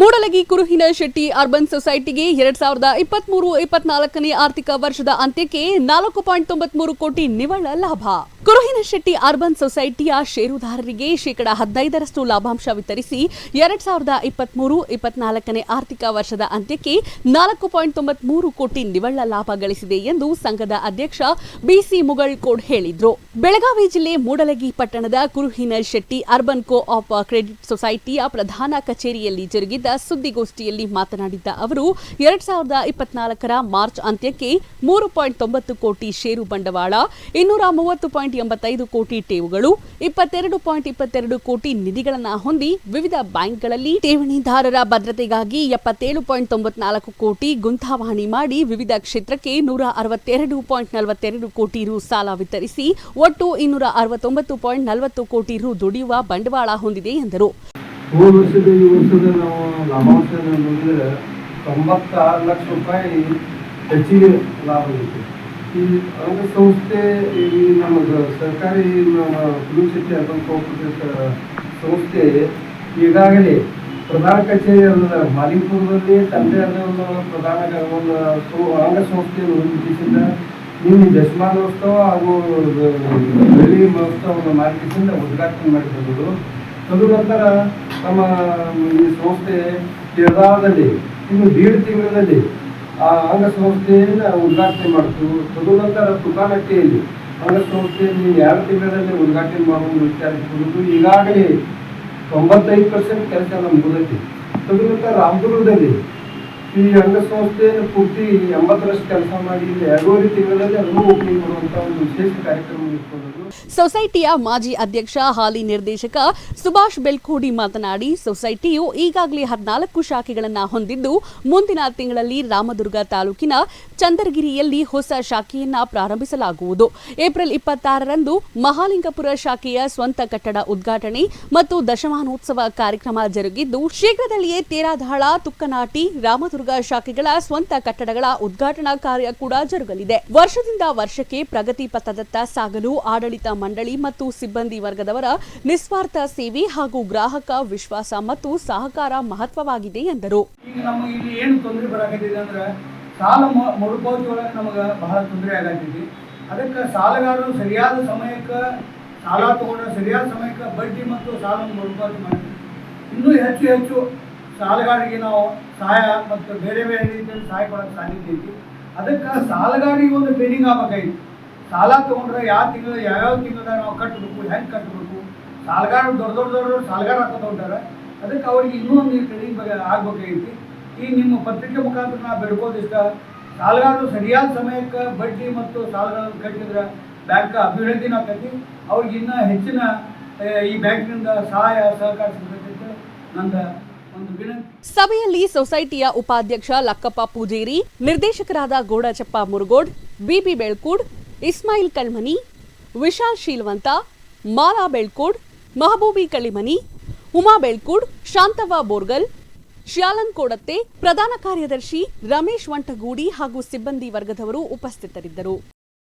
Mudalagi ಕುರುಹಿನ Shetty urban ಸೊಸೈಟಿಗೆ ಎರಡ್ ಸಾವಿರದ ಇಪ್ಪತ್ಮೂರು, ಇಪ್ಪತ್ನಾಲ್ಕನೇ ಆರ್ಥಿಕ ವರ್ಷದ ಅಂತ್ಯಕ್ಕೆ ನಾಲ್ಕು ಪಾಯಿಂಟ್ ತೊಂಬತ್ಮೂರು ಕೋಟಿ ನಿವ್ವಳ ಲಾಭ. ಕುರುಹಿನ ಶೆಟ್ಟಿ ಅರ್ಬನ್ ಸೊಸೈಟಿಯ ಷೇರುದಾರರಿಗೆ ಶೇಕಡಾ ಹದಿನೈದರಷ್ಟು ಲಾಭಾಂಶ ವಿತರಿಸಿ ಎರಡ್ ಸಾವಿರದ ಇಪ್ಪತ್ಮೂರು ಇಪ್ಪತ್ನಾಲ್ಕನೇ ಆರ್ಥಿಕ ವರ್ಷದ ಅಂತ್ಯಕ್ಕೆ ನಾಲ್ಕು ಪಾಯಿಂಟ್ ತೊಂಬತ್ಮೂರು ಕೋಟಿ ನಿವ್ವಳ ಲಾಭ ಗಳಿಸಿದೆ ಎಂದು ಸಂಘದ ಅಧ್ಯಕ್ಷ ಬಿಸಿ ಮುಗಳ್ಕೋಡ್ ಹೇಳಿದ್ರು. ಬೆಳಗಾವಿ ಜಿಲ್ಲೆ ಮೂಡಲಗಿ ಪಟ್ಟಣದ Kuruhina Shetti urban co of credit ಸೊಸೈಟಿಯ ಪ್ರಧಾನ ಕಚೇರಿಯಲ್ಲಿ ಜರುಗಿದ್ದ ಸುದ್ದಿಗೋಷ್ಠಿಯಲ್ಲಿ ಮಾತನಾಡಿದ್ದ ಅವರು, ಎರಡ್ ಸಾವಿರದ ಇಪ್ಪತ್ನಾಲ್ಕರ ಮಾರ್ಚ್ ಅಂತ್ಯಕ್ಕೆ ಮೂರು ಪಾಯಿಂಟ್ ತೊಂಬತ್ತು ಕೋಟಿ ಷೇರು ಬಂಡವಾಳ, ಇನ್ನೂರ ಮೂವತ್ತು ಪಾಯಿಂಟ್ ಎಂಬತ್ತೈದು ಕೋಟಿ ಠೇವುಗಳು ಇಪ್ಪತ್ತೆರಡು ಪಾಯಿಂಟ್ ಇಪ್ಪತ್ತೆರಡು ಕೋಟಿ ನಿಧಿಗಳನ್ನು ಹೊಂದಿ ವಿವಿಧ ಬ್ಯಾಂಕ್ಗಳಲ್ಲಿ ಠೇವಣಿದಾರರ ಭದ್ರತೆಗಾಗಿ ಎಪ್ಪತ್ತೇಳು ಪಾಯಿಂಟ್ ತೊಂಬತ್ನಾಲ್ಕು ಕೋಟಿ ಗುಂತಾವಣಿ ಮಾಡಿ ವಿವಿಧ ಕ್ಷೇತ್ರಕ್ಕೆ ನೂರ ಅರವತ್ತೆರಡು ಪಾಯಿಂಟ್ ನಲವತ್ತೆರಡು ಕೋಟಿ ರು ಸಾಲ ವಿತರಿಸಿ, ಒಟ್ಟು ಇನ್ನೂರ ಅರವತ್ತೊಂಬತ್ತು ಪಾಯಿಂಟ್ ನಲವತ್ತು ಕೋಟಿ ರು ದುಡಿಯುವ ಬಂಡವಾಳ ಹೊಂದಿದೆ ಎಂದರು. ತೊಂಬತ್ತಾರು ಲಕ್ಷ ರೂಪಾಯಿ ಹೆಚ್ಚಿಗೆ ಲಾಭ ಈ ಅಂಗಸಂಸ್ಥೆ, ಈ ಸರ್ಕಾರಿ ಪುಲಿಶೆಟ್ಟಿ ಅರ್ಬನ್ ಸಂಸ್ಥೆ ಈಗಾಗಲೇ ಪ್ರಧಾನ ಕಚೇರಿ ಅಲ್ಲದ ಮಾಲಿಕಪುರದಲ್ಲಿ ತಂದೆ ಆದ ಒಂದು ಪ್ರಧಾನ ಒಂದು ಸು- ಅಂಗಸಂಸ್ಥೆಯನ್ನು ರೂಪಿಸಿದ ನಿನ್ನೆ ದಶಮಾನೋತ್ಸವ ಹಾಗೂ ಬೆಳ್ಳಿ ಮಹೋತ್ಸವವನ್ನು ಮಾರ್ಗಿಸಿಂದ ಉದ್ಘಾಟನೆ ಮಾಡಿದ್ರು ತದನಂತರ ತಮ್ಮ, ಈ ಸಂಸ್ಥೆ ಕೇರಳದಲ್ಲಿ, ಇನ್ನು ದೀಡ್ ತಿಂಗಳಲ್ಲಿ ಆ ಅಂಗಸಂಸ್ಥೆಯನ್ನು ಉದ್ಘಾಟನೆ ಮಾಡ್ತು. ತದನಂತರ ತುಕಾನಟ್ಟಿಯಲ್ಲಿ ಅಂಗಸಂಸ್ಥೆಯಲ್ಲಿ ಯಾವ ತಿಂಗಳಲ್ಲಿ ಉದ್ಘಾಟನೆ ಮಾಡುವ ವಿಚಾರಿಸಿಕೊಂಡು ಈಗಾಗಲೇ ತೊಂಬತ್ತೈದು ಪರ್ಸೆಂಟ್ ಕೆಲಸ ನಮ್ಮ ಮುಗಿದೈತಿ ತದನಂತರ ರಾಮದುರ್ಗದಲ್ಲಿ ಈ ಅಂಗಸಂಸ್ಥೆಯನ್ನು ಪೂರ್ತಿ ಎಂಬತ್ತರಷ್ಟು ಕೆಲಸ ಮಾಡಿ ಎರಡೂವರೆ ತಿಂಗಳಲ್ಲಿ ಅದನ್ನು ಓಪನಿಂಗ್ ಒಂದು ವಿಶೇಷ ಕಾರ್ಯಕ್ರಮ ಇಟ್ಕೊಂಡಿದ್ರು ಸೊಸೈಟಿಯ ಮಾಜಿ ಅಧ್ಯಕ್ಷ, ಹಾಲಿ ನಿರ್ದೇಶಕ ಸುಭಾಷ್ ಬೆಲ್ಕೋಡಿ ಮಾತನಾಡಿ, ಸೊಸೈಟಿಯು ಈಗಾಗಲೇ ಹದಿನಾಲ್ಕು ಶಾಖೆಗಳನ್ನು ಹೊಂದಿದ್ದು, ಮುಂದಿನ ತಿಂಗಳಲ್ಲಿ ರಾಮದುರ್ಗ ತಾಲೂಕಿನ ಚಂದರಗಿರಿಯಲ್ಲಿ ಹೊಸ ಶಾಖೆಯನ್ನ ಪ್ರಾರಂಭಿಸಲಾಗುವುದು. ಏಪ್ರಿಲ್ ಇಪ್ಪತ್ತಾರರಂದು ಮಹಾಲಿಂಗಪುರ ಶಾಖೆಯ ಸ್ವಂತ ಕಟ್ಟಡ ಉದ್ಘಾಟನೆ ಮತ್ತು ದಶಮಾನೋತ್ಸವ ಕಾರ್ಯಕ್ರಮ ಜರುಗಿದ್ದು, ಶೀಘ್ರದಲ್ಲಿಯೇ ತೇರಾಧಾಳ ತುಕ್ಕನಾಟಿ, ರಾಮದುರ್ಗ ಶಾಖೆಗಳ ಸ್ವಂತ ಕಟ್ಟಡಗಳ ಉದ್ಘಾಟನಾ ಕಾರ್ಯ ಕೂಡ ಜರುಗಲಿದೆ. ವರ್ಷದಿಂದ ವರ್ಷಕ್ಕೆ ಪ್ರಗತಿ ಪಥದತ್ತ ಸಾಗಲು ಆಡಳಿತ ಮಂಡಳಿ ಮತ್ತು ಸಿಬ್ಬಂದಿ ವರ್ಗದವರ ನಿಸ್ವಾರ್ಥ ಸೇವೆ ಹಾಗೂ ಗ್ರಾಹಕ ವಿಶ್ವಾಸ ಮತ್ತು ಸಹಕಾರ ಮಹತ್ವವಾಗಿದೆ ಎಂದರು. ಸಾಲ ಮರುಪಾವತಿ ಒಳಗೆ ನಮಗೆ ಬಹಳ ತೊಂದರೆ ಆಗತ್ತಿದೆ ಅದಕ್ಕೆ ಸಾಲಗಾರರು ಸರಿಯಾದ ಸಮಯಕ್ಕೆ ಸಾಲ ತಗೊಂಡ್ರೆ ಸರಿಯಾದ ಸಮಯಕ್ಕೆ ಬಡ್ಡಿ ಮತ್ತು ಸಾಲ ಮರುಪಾವತಿ ಮಾಡ್ತೀವಿ ಇನ್ನೂ ಹೆಚ್ಚು ಹೆಚ್ಚು ಸಾಲಗಾರರಿಗೆ ನಾವು ಸಹಾಯ ಮತ್ತು ಬೇರೆ ಬೇರೆ ರೀತಿಯಲ್ಲಿ ಸಹಾಯ ಕೊಡೋಕ್ಕೆ ಸಾಧ್ಯತೆ ಐತಿ. ಅದಕ್ಕೆ ಸಾಲಗಾರಿಗೆ ಒಂದು ಟ್ರೈನಿಂಗ್ ಆಗ್ಬೇಕಾಗಿತ್ತು ಸಾಲ ತೊಗೊಂಡ್ರೆ ಯಾವ ತಿಂಗಳು, ಯಾವ್ಯಾವ ತಿಂಗಳದಾಗ ನಾವು ಕಟ್ಟಬೇಕು ಹೆಂಗೆ ಕಟ್ಟಬೇಕು ಸಾಲಗಾರ ದೊಡ್ಡ ದೊಡ್ಡ ದೊಡ್ಡ ಸಾಲಗಾರ ಅಂತ ತೊಗೊಂಡಾರೆ, ಅದಕ್ಕೆ ಅವ್ರಿಗೆ ಇನ್ನೂ ಒಂದು ಟ್ರೈನಿಂಗ್ ಬಗ್ಗೆ ಆಗ್ಬೇಕಾಗೈತಿ ಈ ನಿಮ್ಮ ಪತ್ರಿಕೆ ಮುಖಾಂತರ ನಾ ಬೆಳ್ಕೋದಿಷ್ಟ ಸಾಲಗಾರರು ಸರಿಯಾದ ಸಮಯಕ್ಕೆ ಬಡ್ಡಿ ಮತ್ತು ಸಾಲಗಳನ್ನು ಕಟ್ಟಿದ್ರೆ ಬ್ಯಾಂಕ್ ಅಭಿವೃದ್ಧಿನ ಆಗ್ತೈತಿ. ಅವ್ರಿಗೆ ಇನ್ನೂ ಹೆಚ್ಚಿನ ಈ ಬ್ಯಾಂಕಿನಿಂದ ಸಹಾಯ, ಸಹಕಾರ ಸಿಗ್ತೈತಿ ನಂದು ಸಭೆಯಲ್ಲಿ ಸೊಸೈಟಿಯ ಉಪಾಧ್ಯಕ್ಷ ಲಕ್ಕಪ್ಪ ಪೂಜೇರಿ, ನಿರ್ದೇಶಕರಾದ ಗೋಡಾಚಪ್ಪ ಮುರುಗೋಡ್, ಬಿಬಿ ಬೆಳ್ಕೂಡ್, ಇಸ್ಮಾಯಿಲ್ ಕಳ್ಮನಿ, ವಿಶಾಲ್ ಶೀಲ್ವಂತ, ಮಾಲಾ ಬೆಳ್ಕೂಡ್, ಮಹಬೂಬಿ ಕಳಿಮನಿ, ಉಮಾ ಬೆಳ್ಕೂಡ್, ಶಾಂತವ್ವ ಬೋರ್ಗಲ್, ಶ್ಯಾಲನ್ ಕೋಡತ್ತೆ, ಪ್ರಧಾನ ಕಾರ್ಯದರ್ಶಿ ರಮೇಶ್ ವಂಟಗೂಡಿ ಹಾಗೂ ಸಿಬ್ಬಂದಿ ವರ್ಗದವರು ಉಪಸ್ಥಿತರಿದ್ದರು.